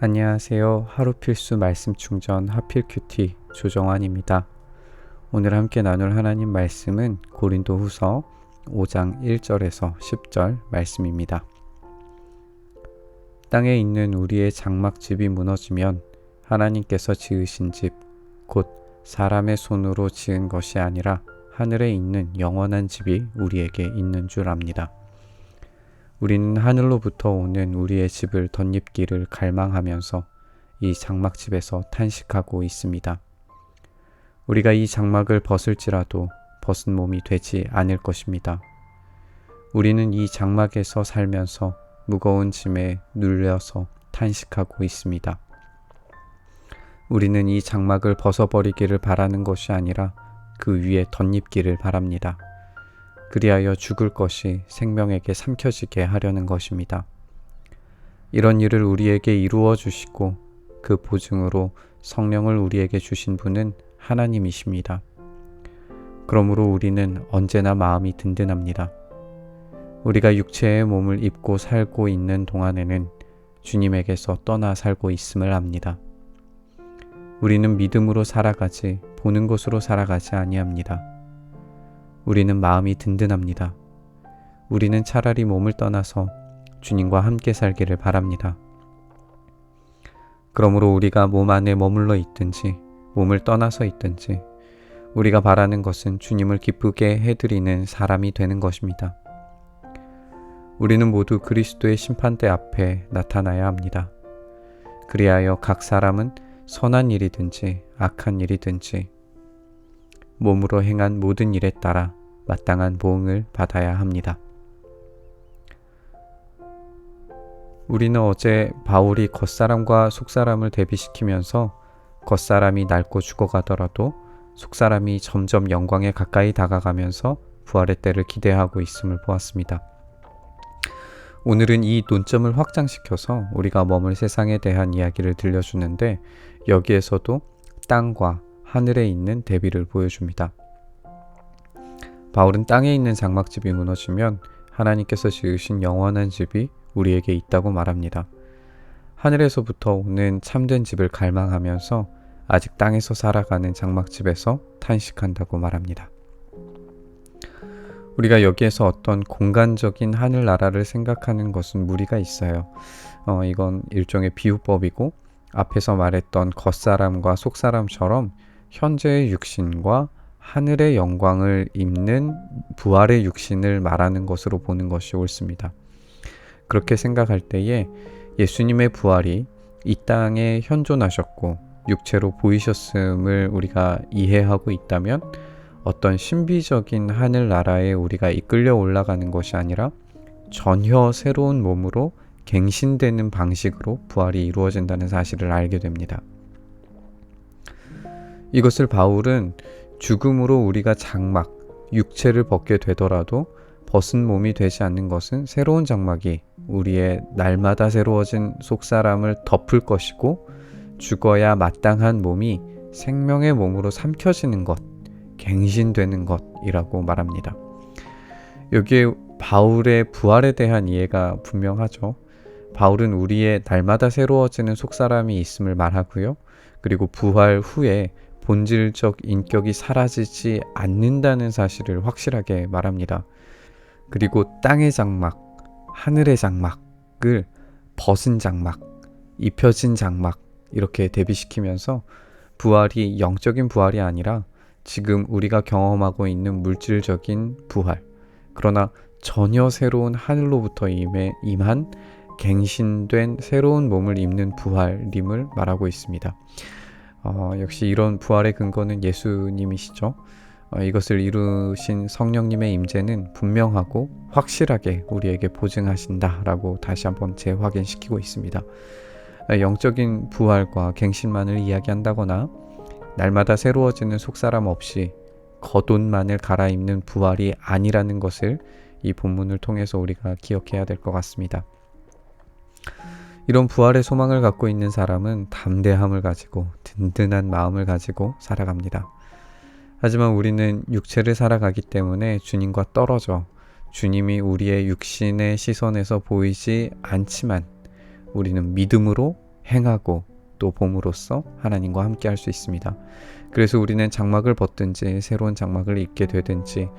안녕하세요. 하루 필수 말씀 충전 하필 큐티 조정환입니다. 오늘 함께 나눌 하나님 말씀은 고린도 후서 5장 1절에서 10절 말씀입니다. 땅에 있는 우리의 장막집이 무너지면 하나님께서 지으신 집, 곧 사람의 손으로 지은 것이 아니라 하늘에 있는 영원한 집이 우리에게 있는 줄 압니다. 우리는 하늘로부터 오는 우리의 집을 덧입기를 갈망하면서 이 장막집에서 탄식하고 있습니다. 우리가 이 장막을 벗을지라도 벗은 몸이 되지 않을 것입니다. 우리는 이 장막에서 살면서 무거운 짐에 눌려서 탄식하고 있습니다. 우리는 이 장막을 벗어버리기를 바라는 것이 아니라 그 위에 덧입기를 바랍니다. 그리하여 죽을 것이 생명에게 삼켜지게 하려는 것입니다. 이런 일을 우리에게 이루어 주시고 그 보증으로 성령을 우리에게 주신 분은 하나님이십니다. 그러므로 우리는 언제나 마음이 든든합니다. 우리가 육체의 몸을 입고 살고 있는 동안에는 주님에게서 떠나 살고 있음을 압니다. 우리는 믿음으로 살아가지 보는 것으로 살아가지 아니합니다. 우리는 마음이 든든합니다. 우리는 차라리 몸을 떠나서 주님과 함께 살기를 바랍니다. 그러므로 우리가 몸 안에 머물러 있든지 몸을 떠나서 있든지 우리가 바라는 것은 주님을 기쁘게 해드리는 사람이 되는 것입니다. 우리는 모두 그리스도의 심판대 앞에 나타나야 합니다. 그리하여 각 사람은 선한 일이든지 악한 일이든지 몸으로 행한 모든 일에 따라 마땅한 보응을 받아야 합니다. 우리는 어제 바울이 겉사람과 속사람을 대비시키면서 겉사람이 낡고 죽어가더라도 속사람이 점점 영광에 가까이 다가가면서 부활의 때를 기대하고 있음을 보았습니다. 오늘은 이 논점을 확장시켜서 우리가 머물 세상에 대한 이야기를 들려주는데 여기에서도 땅과 하늘에 있는 대비를 보여줍니다. 바울은 땅에 있는 장막집이 무너지면 하나님께서 지으신 영원한 집이 우리에게 있다고 말합니다. 하늘에서부터 오는 참된 집을 갈망하면서 아직 땅에서 살아가는 장막집에서 탄식한다고 말합니다. 우리가 여기에서 어떤 공간적인 하늘나라를 생각하는 것은 무리가 있어요. 어, 이건 일종의 비유법이고 앞에서 말했던 겉사람과 속사람처럼 현재의 육신과 하늘의 영광을 입는 부활의 육신을 말하는 것으로 보는 것이 옳습니다. 그렇게 생각할 때에 예수님의 부활이 이 땅에 현존하셨고 육체로 보이셨음을 우리가 이해하고 있다면 어떤 신비적인 하늘나라에 우리가 이끌려 올라가는 것이 아니라 전혀 새로운 몸으로 갱신되는 방식으로 부활이 이루어진다는 사실을 알게 됩니다. 이것을 바울은 죽음으로 우리가 장막, 육체를 벗게 되더라도 벗은 몸이 되지 않는 것은 새로운 장막이 우리의 날마다 새로워진 속사람을 덮을 것이고 죽어야 마땅한 몸이 생명의 몸으로 삼켜지는 것, 갱신되는 것이라고 말합니다. 여기에 바울의 부활에 대한 이해가 분명하죠. 바울은 우리의 날마다 새로워지는 속사람이 있음을 말하고요. 그리고 부활 후에 본질적 인격이 사라지지 않는다는 사실을 확실하게 말합니다. 그리고 땅의 장막, 하늘의 장막을 벗은 장막, 입혀진 장막 이렇게 대비시키면서 부활이 영적인 부활이 아니라 지금 우리가 경험하고 있는 물질적인 부활, 그러나 전혀 새로운 하늘로부터 임해, 임한 갱신된 새로운 몸을 입는 부활임을 말하고 있습니다. 어, 역시 이런 부활의 근거는 예수님이시죠. 어, 이것을 이루신 성령님의 임재는 분명하고 확실하게 우리에게 보증하신다라고 다시 한번 재확인시키고 있습니다. 어, 영적인 부활과 갱신만을 이야기한다거나 날마다 새로워지는 속사람 없이 겉옷만을 갈아입는 부활이 아니라는 것을 이 본문을 통해서 우리가 기억해야 될 것 같습니다. 이런 부활의 소망을 갖고 있는 사람은 담대함을 가지고 든든한 마음을 가지고 살아갑니다. 하지만 우리는 육체를 살아가기 때문에 주님과 떨어져 주님이 우리의 육신의 시선에서 보이지 않지만 우리는 믿음으로 행하고 또 봄으로써 하나님과 함께 할 수 있습니다. 그래서 우리는 장막을 벗든지 새로운 장막을 입게 되든지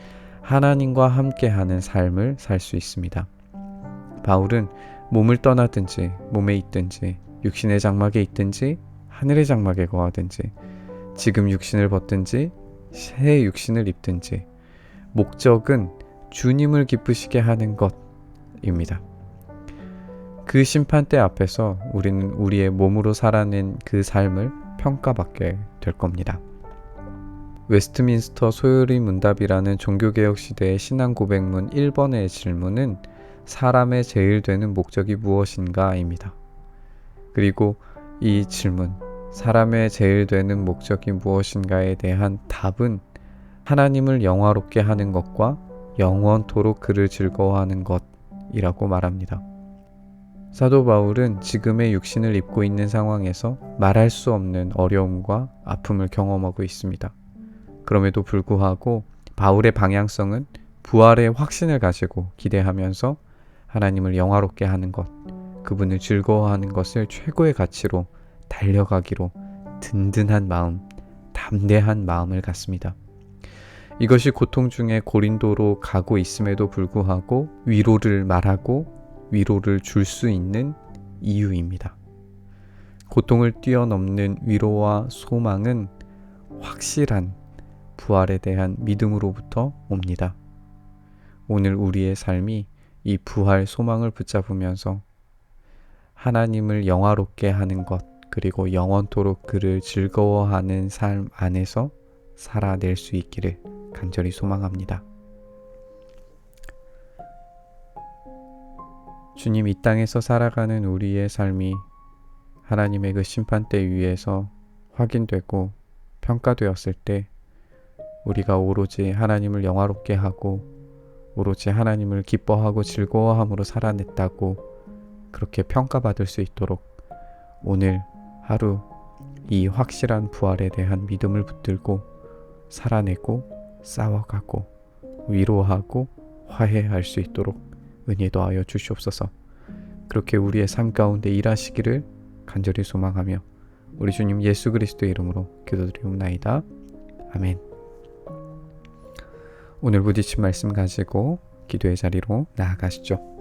하나님과 함께 하는 삶을 살 수 있습니다. 바울은 몸을 떠나든지 몸에 있든지 육신의 장막에 있든지 하늘의 장막에 거하든지 지금 육신을 벗든지 새 육신을 입든지 목적은 주님을 기쁘시게 하는 것입니다. 그 심판대 앞에서 우리는 우리의 몸으로 살아낸 그 삶을 평가받게 될 겁니다. 웨스트민스터 소요리 문답이라는 종교개혁 시대의 신앙 고백문 1번의 질문은 사람의 제일 되는 목적이 무엇인가입니다. 그리고 이 질문, 사람의 제일 되는 목적이 무엇인가에 대한 답은 하나님을 영화롭게 하는 것과 영원토록 그를 즐거워하는 것이라고 말합니다. 사도 바울은 지금의 육신을 입고 있는 상황에서 말할 수 없는 어려움과 아픔을 경험하고 있습니다. 그럼에도 불구하고 바울의 방향성은 부활의 확신을 가지고 기대하면서 하나님을 영화롭게 하는 것, 그분을 즐거워하는 것을 최고의 가치로 달려가기로 든든한 마음, 담대한 마음을 갖습니다. 이것이 고통 중에 고린도로 가고 있음에도 불구하고 위로를 말하고 위로를 줄 수 있는 이유입니다. 고통을 뛰어넘는 위로와 소망은 확실한 부활에 대한 믿음으로부터 옵니다. 오늘 우리의 삶이 이 부활 소망을 붙잡으면서 하나님을 영화롭게 하는 것, 그리고 영원토록 그를 즐거워하는 삶 안에서 살아낼 수 있기를 간절히 소망합니다. 주님 이 땅에서 살아가는 우리의 삶이 하나님의 그 심판대 위에서 확인되고 평가되었을 때 우리가 오로지 하나님을 영화롭게 하고 오로지 하나님을 기뻐하고 즐거워함으로 살아냈다고 그렇게 평가받을 수 있도록 오늘 하루 이 확실한 부활에 대한 믿음을 붙들고 살아내고 싸워가고 위로하고 화해할 수 있도록 은혜 더하여 주시옵소서. 그렇게 우리의 삶 가운데 일하시기를 간절히 소망하며 우리 주님 예수 그리스도의 이름으로 기도드리옵나이다. 아멘. 오늘 부딪힌 말씀 가지고 기도의 자리로 나아가시죠.